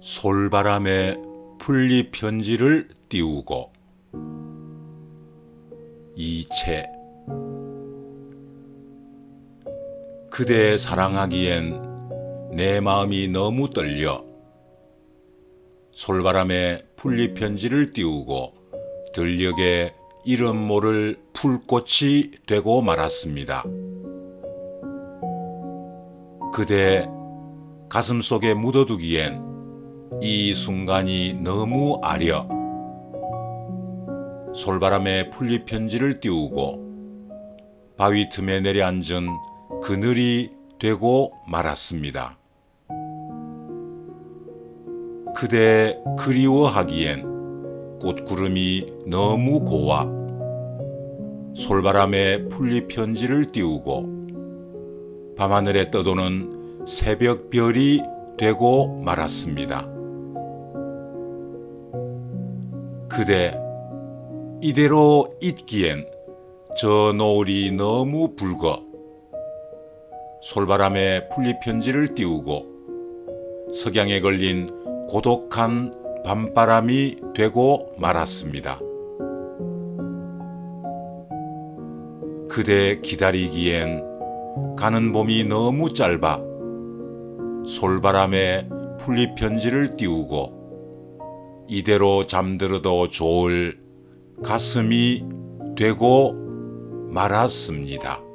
솔바람에 풀잎 편지를 띄우고 이채 그대 사랑하기엔 내 마음이 너무 떨려 솔바람에 풀잎 편지를 띄우고 들녘에 이름 모를 풀꽃이 되고 말았습니다. 그대 가슴 속에 묻어두기엔 이 순간이 너무 아려 솔바람에 풀잎 편지를 띄우고 바위 틈에 내려앉은 그늘이 되고 말았습니다. 그대 그리워하기엔 꽃구름이 너무 고와 솔바람에 풀잎 편지를 띄우고 밤하늘에 떠도는 새벽별이 되고 말았습니다. 그대 이대로 있기엔 저 노을이 너무 붉어 솔바람에 풀잎 편지를 띄우고 석양에 걸린 고독한 밤바람이 되고 말았습니다. 그대 기다리기엔 가는 봄이 너무 짧아 솔바람에 풀잎 편지를 띄우고 이대로 잠들어도 좋을 가슴이 되고 말았습니다.